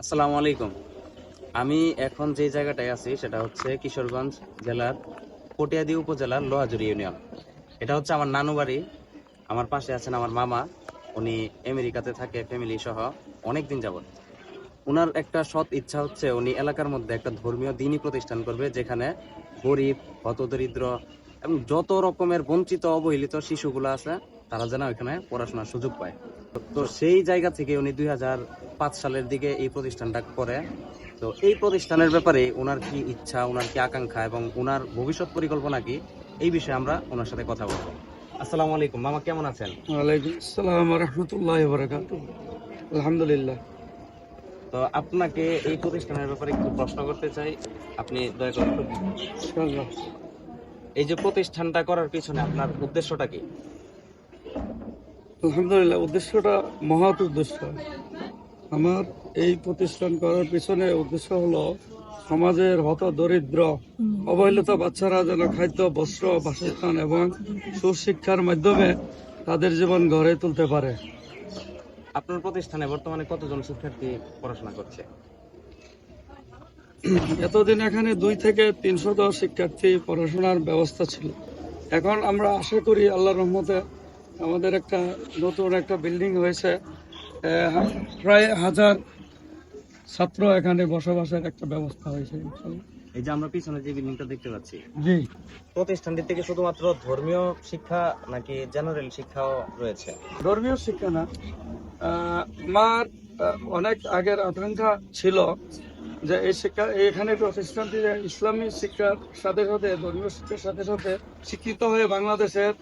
আসসালামু আলাইকুম। আমি এখন যে জায়গাটায় আছি সেটা হচ্ছে কিশোরগঞ্জ জেলার পটিয়াদি উপজেলার লোহাজুরি ইউনিয়ন। এটা হচ্ছে আমার নানু বাড়ি। আমার পাশে আছেন আমার মামা। উনি আমেরিকাতে থাকে ফ্যামিলি সহ অনেক দিন যাবত ওনার একটা সৎ ইচ্ছা হচ্ছে উনি এলাকার মধ্যে একটা ধর্মীয় দিনই প্রতিষ্ঠান করবে, যেখানে গরিব, হতদরিদ্র এবং যত রকমের বঞ্চিত, অবহেলিত শিশুগুলো আছে তারা যেন ওইখানে পড়াশোনার সুযোগ পায়। তো সেই জায়গা থেকে উনি দুই পাঁচ সালের দিকে এই প্রতিষ্ঠানটা করে। তো এই প্রতিষ্ঠানের ব্যাপারে ওনার কি ইচ্ছা ওনার কি আকাঙ্ক্ষা এবং ওনার ভবিষ্যৎ পরিকল্পনা কি এই বিষয়ে আমরা ওনার সাথে কথা বলব। আসসালামু আলাইকুম। মামা কেমন আছেন? ওয়ালাইকুম আসসালাম রহমতুল্লাহ আলহামদুলিল্লাহ। তো আপনাকে এই প্রতিষ্ঠানের ব্যাপারে একটু প্রশ্ন করতে চাই। আপনি দয়া করে এই যে প্রতিষ্ঠানটা করার পিছনে আপনার উদ্দেশ্যটা কি? আলহামদুলিল্লাহ উদ্দেশ্যটা মহৎ উদ্দেশ্য। আমার এই প্রতিষ্ঠান করার পিছনে উদ্দেশ্য হলো সমাজের হত দরিদ্র অবহেলিত বাচ্চারা যেন খাদ্য বস্ত্র বাসস্থান এবং সুশিক্ষার মাধ্যমে তাদের জীবন গড়ে তুলতে পারে। আপনার প্রতিষ্ঠানে বর্তমানে কতজন শিক্ষার্থী পড়াশোনা করছে? এতদিন এখানে দুই থেকে তিনশত শিক্ষার্থী পড়াশোনার ব্যবস্থা ছিল। এখন আমরা আশা করি আল্লাহ রহমতে আমাদের একটা নতুন একটা বিল্ডিং হয়েছে। প্রায় হাজার ছাত্র এখানে বসবাসের একটা ব্যবস্থা হয়েছে এই যে আমরা পিছনে যে বিল্ডিংটা দেখতে পাচ্ছি জি। প্রতিষ্ঠানটি থেকে শুধুমাত্র ধর্মীয় শিক্ষা নাকি জেনারেল শিক্ষাও রয়েছে? ধর্মীয় শিক্ষা না। আমার অনেক আগের আকাঙ্ক্ষা ছিল যে এই শিক্ষা এখানে প্রতিষ্ঠানটি ইসলামী শিক্ষার সাথে সাথে ধর্মীয় শিক্ষার সাথে সাথে শিক্ষিত হয়ে বাংলাদেশের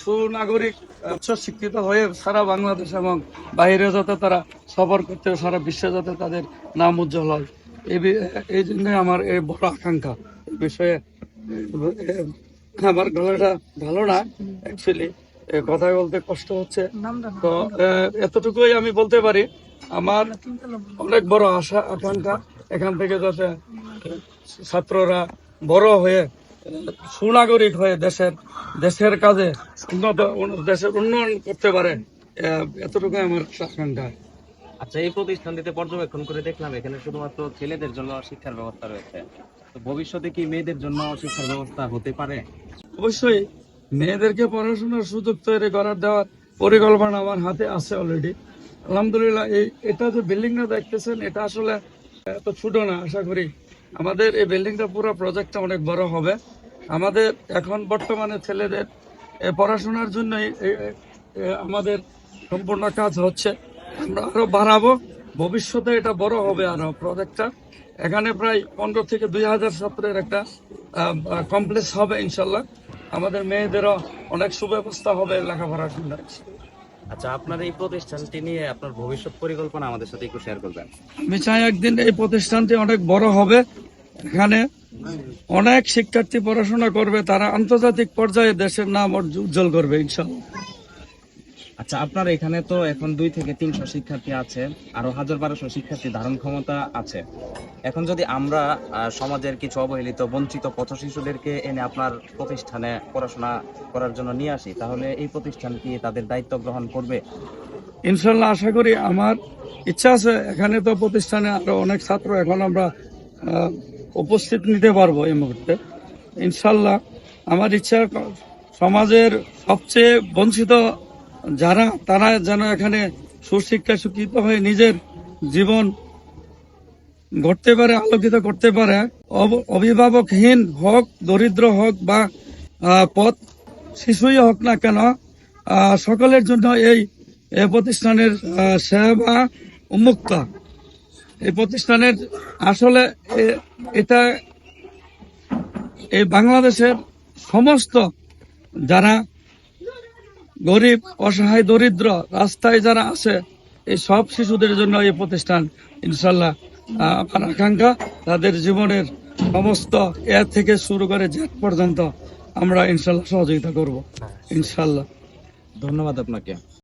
সুনাগরিক উচ্চ শিক্ষিত হয়ে সারা বাংলাদেশ এবং বাইরে যাতে তারা সফর করতে সারা বিশ্বে যাতে তাদের নাম উজ্জ্বল হয়। এই এই জন্য আমার এই বড় আকাঙ্ক্ষা। এই বিষয়ে আমার গলাটা ভালো না অ্যাকচুয়ালি কথা বলতে কষ্ট হচ্ছে। তো এতটুকুই আমি বলতে পারি। আমার অনেক বড় আশা আকাঙ্ক্ষা এখান থেকে যাতে ছাত্ররা বড় হয়ে সুনাগরিক হয়ে দেশের দেশের কাজে উন্নত দেশের উন্নয়ন করতে পারে। এতটুকু আমার আকাঙ্ক্ষা আচ্ছা এই প্রতিষ্ঠানটিতে পর্যবেক্ষণ করে দেখলাম এখানে শুধুমাত্র ছেলেদের জন্য শিক্ষার ব্যবস্থা রয়েছে। তো ভবিষ্যতে কি মেয়েদের জন্য শিক্ষার ব্যবস্থা হতে পারে? অবশ্যই মেয়েদেরকে পড়াশোনার সুযোগ তৈরি করার দেওয়ার পরিকল্পনা আমার হাতে আছে অলরেডি আলহামদুলিল্লাহ এই এটা যে বিল্ডিংটা দেখতেছেন এটা আসলে এত ছোট না আশা করি। আমাদের এই বিল্ডিংটা পুরো প্রজেক্টটা অনেক বড় হবে। আমাদের এখন বর্তমানে ছেলেদের পড়াশোনার জন্যই আমাদের সম্পূর্ণ কাজ হচ্ছে। আমরা আরও বাড়াবো। ভবিষ্যতে এটা বড় হবে আরও প্রজেক্টটা এখানে প্রায় পনেরো থেকে দুই হাজার ছাত্রের একটা কমপ্লেক্স হবে ইনশাল্লাহ। আমাদের মেয়েদেরও অনেক সুব্যবস্থা হবে লেখাপড়ার জন্য। আচ্ছা আপনার এই প্রতিষ্ঠানটি নিয়ে আপনার ভবিষ্যৎ পরিকল্পনা আমাদের সাথে একটু শেয়ার করবেন। আমি চাই একদিন এই প্রতিষ্ঠানটি অনেক বড় হবে। এখানে অনেক শিক্ষার্থী পড়াশোনা করবে, তারা আন্তর্জাতিক পর্যায়ে দেশের নাম উজ্জ্বল করবে ইনশাল্লাহ আচ্ছা আপনার এখানে তো এখন দুই থেকে তিনশো শিক্ষার্থী আছে, আরও হাজার বারোশো শিক্ষার্থী ধারণ ক্ষমতা আছে। এখন যদি আমরা সমাজের কিছু অবহেলিত, বঞ্চিত পথ শিশুদেরকে এনে আপনার প্রতিষ্ঠানে পড়াশোনা করার জন্য নিয়ে আসি, তাহলে এই প্রতিষ্ঠান কি তাদের দায়িত্ব গ্রহণ করবে? ইনশাল্লাহ আশা করি আমার ইচ্ছা আছে, এখানে তো প্রতিষ্ঠানে আরও অনেক ছাত্র এখন আমরা উপস্থিত নিতে পারব এই মুহূর্তে। ইনশাল্লাহ আমার ইচ্ছা সমাজের সবচেয়ে বঞ্চিত যারা, তারা যেন এখানে সুশিক্ষা শিক্ষিত হয়ে নিজের জীবন গড়তে পারে, আলোকিত করতে পারে অভিভাবকহীন হোক, দরিদ্র হোক বা পথ শিশুই হোক না কেন সকলের জন্য এই প্রতিষ্ঠানের সেবা উন্মুক্ত। এই প্রতিষ্ঠানের আসলে এটা, এই বাংলাদেশের সমস্ত যারা গরিব, অসহায়, দরিদ্র রাস্তায় যারা আছে, এই সব শিশুদের জন্য এই প্রতিষ্ঠান ইনশাল্লাহ আমার আকাঙ্ক্ষা, তাদের জীবনের সমস্ত এ থেকে শুরু করে জেট পর্যন্ত আমরা ইনশাল্লাহ সহযোগিতা করব ইনশাল্লাহ ধন্যবাদ আপনাকে।